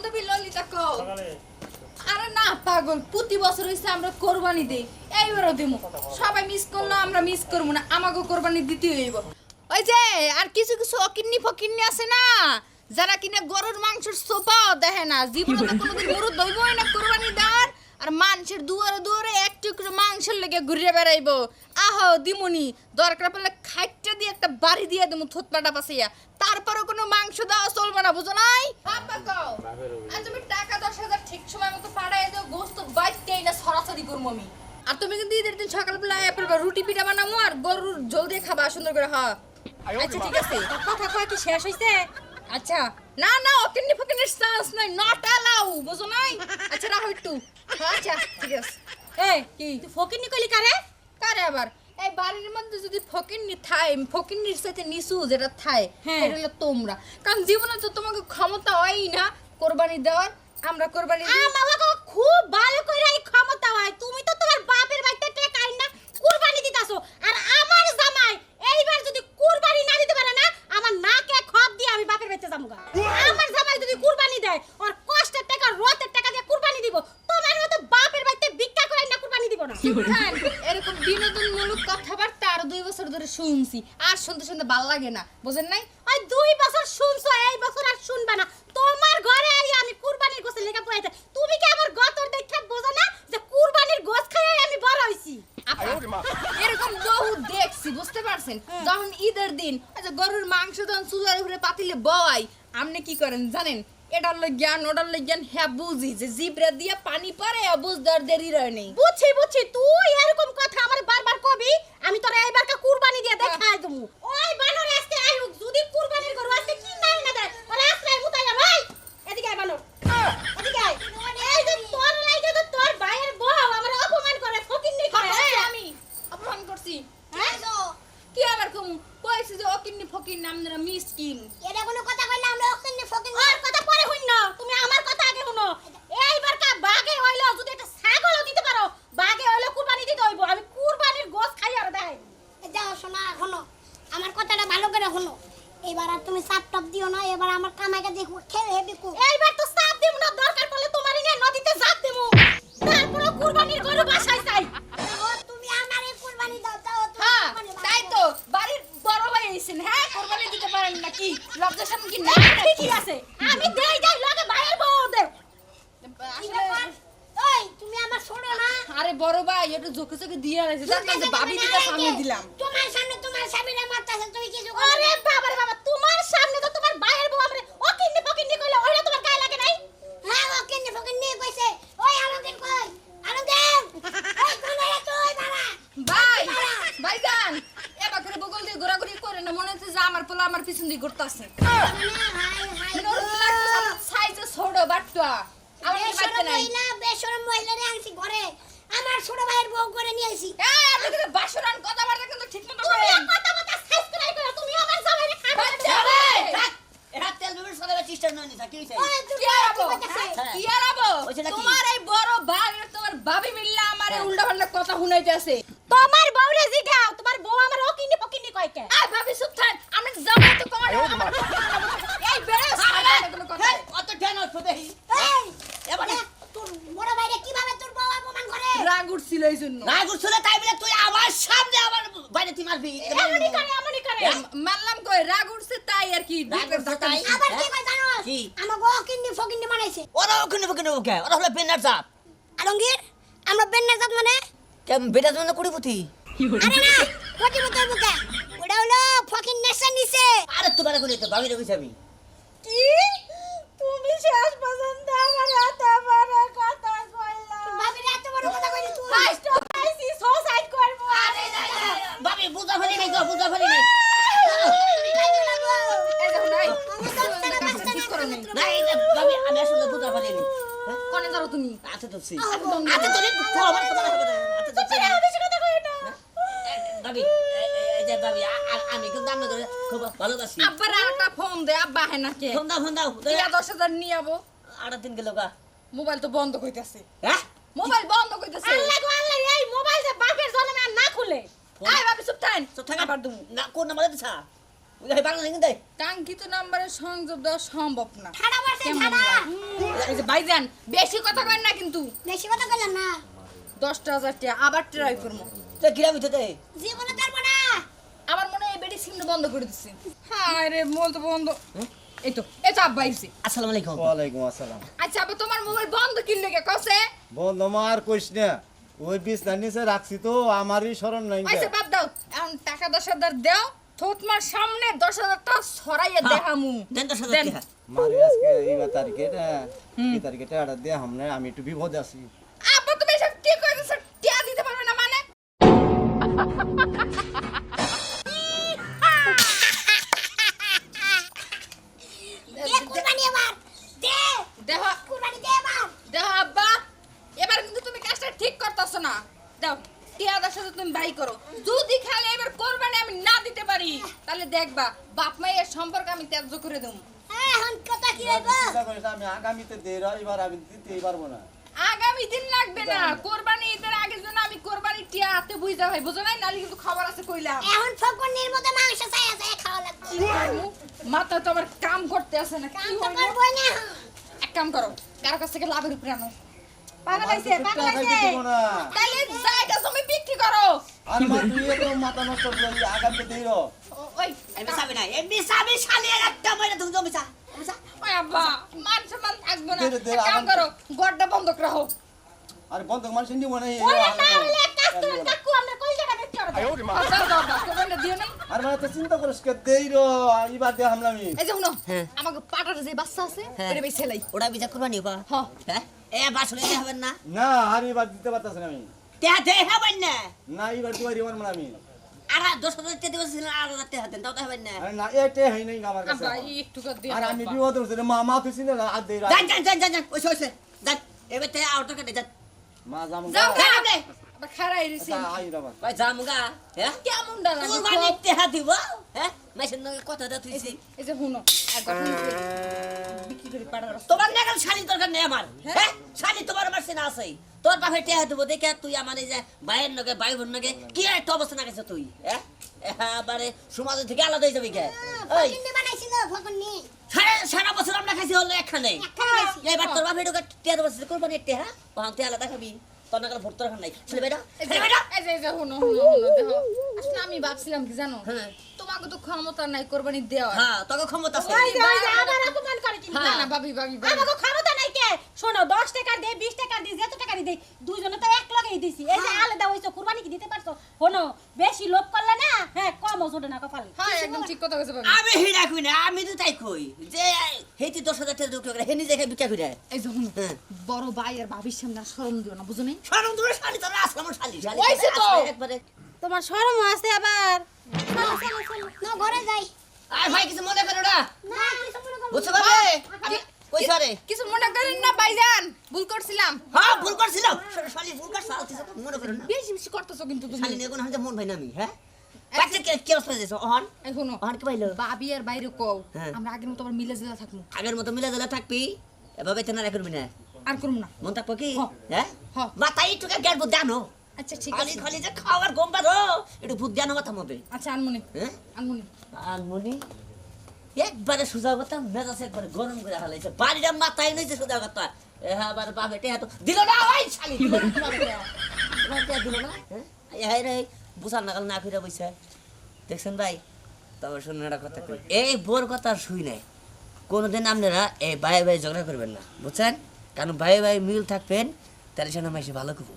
বান্ধবী ললিতা কও। আরে না পাগল প্রতি বছর হইছে আমরা কোরবানি দেই। এইবারও দেবো সবাই মিস করল আমরা মিস করব না। আমাকে কোরবানি দিতে হইব। ওই যে আর কিছু কিছু অকিন্নি ফকিন্নি আছে না যারা কিনা গরুর মাংসের সোপাও দেখে না জীবনে তো কোনোদিন মুরুদ দইবই না কোরবানি দেওয়ার আর মানুষের দুয়ারে দুয়ারে এক টুকরো মাংসের লেগে ঘুরিয়ে বেড়াইবো। আহো দিমুনি দরকার পড়লে খাইটটা দিয়ে একটা বাড়ি দিয়ে দেবো থুতপাটা পাশাইয়া তারপরে কোনো মাংস দেওয়া চলবে না বুঝো নাই? আর তুমি টাকা দশ হাজার ঠিক সময় মতো দাও গোস্ত বাইতেই না সরাসরি করব আমি। আর তুমি কিন্তু ঈদের দিন সকালবেলা রুটি পিঠা বানাবো আর গরুর জল দিয়ে খাবা সুন্দর করে হ্যাঁ আচ্ছা ঠিক আছে। কথা কয় কি শেষ আচ্ছা। না না অকিন্নি ফকিনের চান্স নাই নট অ্যালাউ বুঝো নাই? আচ্ছা রাখো একটু। আচ্ছা ঠিক আছে। এই কি? তুই ফকির নিকলি কারে? কারে আবার? এই বাড়ির মধ্যে যদি ফকিন্নি থায় ফকিন্নির সাথে নিচু যেটা থায় হ্যাঁ। এটা হলো তোমরা। কারণ জীবনে তো তোমাকে ক্ষমতা হয়ই না কোরবানি দেওয়ার আমরা কোরবানি আমাকে খুব ভালো করে এই ক্ষমতা হয়। তুমি তো শুনছি আর শুনতে শুনতে ভালো লাগে না বুঝেন নাই? ওই দুই বছর শুনছো এই বছর আর শুনবা না। তোমার ঘরে আই আমি কুরবানির গোসে লেখা পড়াইতে তুমি কি আমার গতর দেখে বোঝো না যে কুরবানির গোস খাইয়ে আমি বড় হইছি? এরকম বহু দেখছি বুঝতে পারছেন? যখন ঈদের দিন আচ্ছা গরুর মাংস যখন চুলার উপরে পাতিলে বয় আপনি কি করেন জানেন? এটার লজ্ঞান ওটার লজ্ঞান হ্যাঁ বুঝি যে জিবরা দিয়ে পানি পরে বুঝ দর দেরি রয় নেই। বুঝছি বুঝছি তুই এরকম কথা আমার বারবার কবি আমি তোর এইবারকে কুরবানি দিয়ে দেখাই দেবো। ওই বানর আজকে আইউক যদি কুরবানির গরু আজকে কি না দেয় ওরে আজকে মুতাই না ভাই এদিকে আয় বানর এদিকে আয় এই যে তোর লাগে তো তোর ভাইয়ের বউ আমার অপমান করে ফকির নেই করে করছি হ্যাঁ? আমি অপমান করছি হ্যাঁ? কি আবার কম কইছি যে অকিন্নি ফকির নাম না মিসকিন এটা কোনো কথা কইলে আমরা ওখানে ফকিং আর কথা পরে হইন না তুমি আমার কথা আগে শুনো এইবার কা বাগে হইল যদি একটা ছাগলও দিতে পারো বাগে হইল কুরবানি দিতে হইব আমি কুরবানির গোস খাই আর দেখাই যাও শোনা শোনো আমার কথাটা ভালো করে শোনো এবার আর তুমি চাপ টাপ দিও না এবার আমার কামাইটা দেখো খেয়ে হেবি কো এইবার তো সাপ দিমু না দরকার পড়লে তোমারই নিয়ে নদীতে ঝাঁপ দিমু তারপরে কুরবানির গরু বাসায় চাই ও তুমি আমারে কুরবানি দাও দাও তুমি হ্যাঁ কুরবানি দাও। তাই তো বাড়ির বড় ভাই আইছেন হ্যাঁ কোরবানি দিতে পারেন নাকি লজ্জা শরম কি না ঠিকই আছে আমি দেই যাই লগে ভাইয়ের বউ দে কি আসলে ব্যাপার? ওই তুমি আমার ছোড়ো না আরে বড় ভাই একটু চোখে চোখে দিয়ে রাখছি তার যে ভাবি দিতে সামনে দিলাম। তোমার সামনে তোমার স্বামীরা মারতাছে তুমি কিছু করো আরে। বাবা রে বাবা তোমার সামনে তো তোমার ভাইয়ের বউ আমরে ও কিন্নি পকিন্নি কইলে ওইটা তোমার গায়ে লাগে নাই? হ্যাঁ ও কেন ফকিন নিয়ে কইছে। ওই আনন্দিন কই? আনন্দিন ওই কোনে তুই? বাবা ভাই ভাইজান এবার করে বগল দিয়ে ঘোরাঘুরি করে না মনে হচ্ছে যে আমার পোলা আমার পিছন দিয়ে ঘুরতেছে। সাইজে ছোট বাট্টা আমার নাই। মহিলা বেসরম মহিলারে আনছি ঘরে। আমার ছোট ভাইয়ের বউ করে নিয়ে আসি এই, আপনি কিন্তু বাসরান কথাবার্তা কিন্তু ঠিক মতো তুমি কথা কথা সাইজ করে কইরা তুমি আমার জামাইরে খাবে বাচ্চা এরা তেল বিবের সদাবে চেষ্টা নয় নিতা কি হইছে কি আরাবো? কি করতেছে? হ্যাঁ। আরাবো? তোমার এই বড় ভাগ তোমার ভাবি মিল্লা আমার হ্যাঁ। উল্টা পাল্টা কথা শুনাইতেছে তোমার বউরে জিগাও তোমার বউ আমার ও কিন্নি পকিন্নি কয় কে আই ভাবি চুপ থাক আমি যাব তো তোমার এই বেড়ে সারা কোনো কথা এই, অত ঠেন অত দেহি এই, এবারে দেখ, তোর বড় ভাইরে কীভাবে তোর বউ অপমান করে রাগ উঠছিল এই জন্য না গুছলে তাই বলে তুই আমার সামনে আমার বাইরে তুই মারবি এমনই করে এমনই করে মানলাম কই রাগ উঠছে তাই আর কি রাগ উঠছে তাই? আবার কি কয় জানো কি? আমাকে অকিন্নি ফকিন্নি মানাইছে ওরা ওখানে ওখানে ওকে ওরা হলো বেনার চাপ আলমগীর আমরা বেনার জাত মানে? কেমন বেটা জন্য কুড়িপুতি। আরে না কোটি মতো বুকে। ওটা হলো ফকিন নেশা নিছে আরে তোমার কোনে তো ভাবি রেখেছি আমি। কি? তুমি শেষ পছন্দ আমার এত বড় কথা কইলা ভাবি এত বড় কথা কইলি তুই ফার্স্ট আইসি সুসাইড করব আরে ভাবি বুঝা ফেলি নাই তো বুঝা ফেলি নাই এই দেখো নাই ঠিক করো নাই না এই যে ভাবি আমি আসলে বুঝা ফেলি নাই কোনে ধরো তুমি আচ্ছা তো সি আচ্ছা তো রে তো আমার কথা হবে না আচ্ছা তো আরে আমি আমি কিন্তু আপনার খুব ভালোবাসি। আব্বার আরেকটা ফোন দে আব্বা হে নাকে। ফোন দাও ফোন দাও দিয়া দশ হাজার নিয়ে যাব আড়া তিন কিলো গা। মোবাইল তো বন্ধ কইতাছে। হ্যাঁ? মোবাইল বন্ধ কইতাছে। আল্লাহ গো আল্লাহ এই মোবাইল যে বাপের জন্মে না খুলে। আই ভাবি চুপ থাকেন। তো থাকা আবার দুমু। না কোন নাম্বার দিছা? ওই বাংলা লিখে দে কাঙ্ক্ষিত নাম্বারে সংযোগ দেওয়া সম্ভব না। ঠাড়া মারছে ঠাড়া এই যে ভাইজান বেশি কথা কয় না কিন্তু। বেশি কথা না। দশটা হাজার টাকা আবার ট্রাই করব। তো দে জীবনে না। আমার মনে হয় বেডি সিমটা বন্ধ করে দিচ্ছে হ্যাঁ রে মোল তো বন্ধ। এই তো এই তো আব্বা আইছে। আসসালামু আলাইকুম। ওয়ালাইকুম আসসালাম। আচ্ছা আব্বা তোমার মোবাইল বন্ধ কিনলে কে কসে? বন্ধ মার কইস না। ওই বিছনার নিচে রাখছি তো আমারই স্মরণ নাই। আইসে বাদ দাও। এখন টাকা দশ হাজার দাও থোতমার সামনে দশ হাজার টাকা সরাইয়া দেখামু দেন দশ হাজার মারি আজকে এই তারিখে এই তারিখে দিয়ে হামনে আমি একটু বিপদে আছি। তুমি এসব কি কইতেছ? টিয়া দিতে পারবে না মানে? দে কুরবানি এবার দে। দেহ। কুরবানি দে এবার। দেহ আব্বা। এবার কিন্তু তুমি কাজটা ঠিক করতেছ না। দাও টিয়াদার সাথে তুমি বাই করো যদি খালি এবার কোরবানি আমি না দিতে পারি তাহলে দেখবা বাপ মায়ের সম্পর্ক আমি ত্যায্য করে দেবো। হ্যাঁ এখন কথা কি হইব? চিন্তা করিস না, আমি আগামীতে দেই এবার আমি দিতেই পারব না। আগামী দিন লাগবে না। কোরবানি ঈদের আগের জন্য আমি কোরবানি টিয়া হাতে বুঝতে হয় বুঝো নাই? নালি কিন্তু খবর আছে কইলাম। এখন ফকনের মতো মাংস চাই আছে খাওয়া লাগবে। মাথা তো আমার কাম করতে আসে না কাম তো করব না এক কাম করো কারও কাছ থেকে লাভের উপরে আনো। পাগল হইছে পাগল হইছে। তাহলে জায়গা জমি বিক্রি করো। আর মা তুই এত মাথা নষ্ট করলি আগামীতে দেই র ও- ওই এমনি সাবি না এমনি সাবি শালি একটা মাইরা তুমি জমি চা ওই আব্বা মান সম্মান থাকব না। কাম করো গড়টা বন্ধ রাখো। আর বন্ধ মানুষ নিব না ওরে না হলে করেন কাকু আমরা কইজাটা বেচ করে দাও। আর দাও দাও দাও কোরবানিটা দিও নাই। আর মানে তো চিন্তা করিস কে দেই র এবার দিয়ে হামলা আমি। এই যে শুনো হ্যাঁ। আমাকে পাটার যে বাচ্চা আছে হ্যাঁ। এটা লাই। ওরা বিচার করবা নিবা হ্যাঁ। এ বাসলে হবেন না। না আর এবার দিতে পারতাছ না আমি। তে দে হবেন না। না এবার দিবার দিবার মানে আমি। আর দশ হাজার টাকা দিবস আর হাজার টাকা দেন তাও তো হবেন না। না এটে হই নাই আমার কাছে। একটু করে আর আমি। বিপদ হচ্ছে মা মা তুই না আর দেই যান যান যান যান ওইসে ওইসে যান এবার মা যাম। যাও খারাই ভাই জামুগা হ্যাঁ? কেমন ডালা? কুরবানি টাকা দিব? হ্যাঁ? মেশিন নগে কথা দা তুইছি। এই যে শুনো বিক্রি করে পাটার তোমার নাগাল শালি দরকার নেই আমার হ্যাঁ? শালি তোমার আমার সেনা আছে। তোর বাপে টেহা দেবো দেখে তুই আমার এই যে ভাইয়ের নগে ভাই বোন নগে কি একটা অবস্থা না গেছে তুই হ্যাঁ? এবারে সমাজ থেকে আলাদা হয়ে যাবি কে? ওই বানাইছিল ফকন্নি সারা সারা বছর আমরা খাইছি হলো একখানে। এবার তোর বাপে ঢোকে টেহা দেবো কোরবানি টেহা ওখান থেকে আলাদা খাবি। তোর নাগাল ভোট রাখার নাই। ছেলে বেটা ছেলে বেটা। এই যে এই যে শুনো শুনো শুনো দেখো। আসলে আমি ভাবছিলাম কি জানো? হ্যাঁ। তোমাকে তো ক্ষমতা নাই কোরবানি দেওয়া হ্যাঁ তোকে ক্ষমতা আছে। না না ভাবি ভাবি ভাবি। আমাকে ক্ষমতা নাই কে শোনো দশ টাকা দে বিশ টাকা দিই যত টাকা দিই দুইজনে তো এক লগেই দিছি। এই যে আলাদা হইছো কুরবানি কি দিতে পারছ? শোনো বেশি লোভ করলে না হ্যাঁ কম ওজনে না কপালে। হ্যাঁ একদম ঠিক কথা কইছে আমি হিরা কই না আমি তো তাই কই যে হেতি দশ হাজার টাকা ঢুকে হে নিজে বিকা করে এই যে হ্যাঁ। বড় ভাই আর ভাবির সামনে শরম দিও না শালি শালি শালি তো। একবারে। তোমার শরম আছে আবার। চলো চলো চলো না ঘরে যাই। আয় ভাই কিছু মনে করো না। মনে পারবে? কি- কিছু মনে করেন না ভাইজান? ভুল করছিলাম। হ্যাঁ ভুল করছিলাম। শালি ভুল করছ আর কিছু মনে করো না। বেশি বেশি করতেছো কিন্তু তুমি। শালি নিয়ে কোনো মন ভাই না আমি হ্যাঁ? বাচ্চা কে কে অবস্থা দিয়েছ অহন? এই অহন কি পাইলো? ভাবি আর বাইরে কও। হ্যাঁ। আমরা আগের মতো আবার মিলে জেলা থাকব। আগের মতো মিলে দিলে থাকবি? এভাবে তো না করবি না। আর করব না। মন থাকব কি? হ্যাঁ। মাথায় গেট বুদ্ধি আনো। আচ্ছা ঠিক খালি আছে। খালি যে খাওয়ার গম পারো একটু বুদ্ধি আনো মাথা মধ্যে আচ্ছা আনমনি। হ্যাঁ? আনমনি। আনমনি? একবারে সোজা কথা মেজাজ একবারে গরম করে হালাইছে। বাড়িটা মাথায় নইছে সোজা কথা। এবার বাবা টেহা তো দিল না ওই শালি দিল না। দিল না হ্যাঁ? এই রে বুঝার নাগাল না ফিরে বইছে। দেখছেন ভাই তবে শুনুন একটা কথা কই। এই বোর কথা আর শুই নাই। কোনোদিন আপনারা এই ভাই ভাই ঝগড়া করবেন না বুঝছেন? কারণ ভাই ভাই মিল থাকবেন তাহলে সে নাম এসে ভালো করব।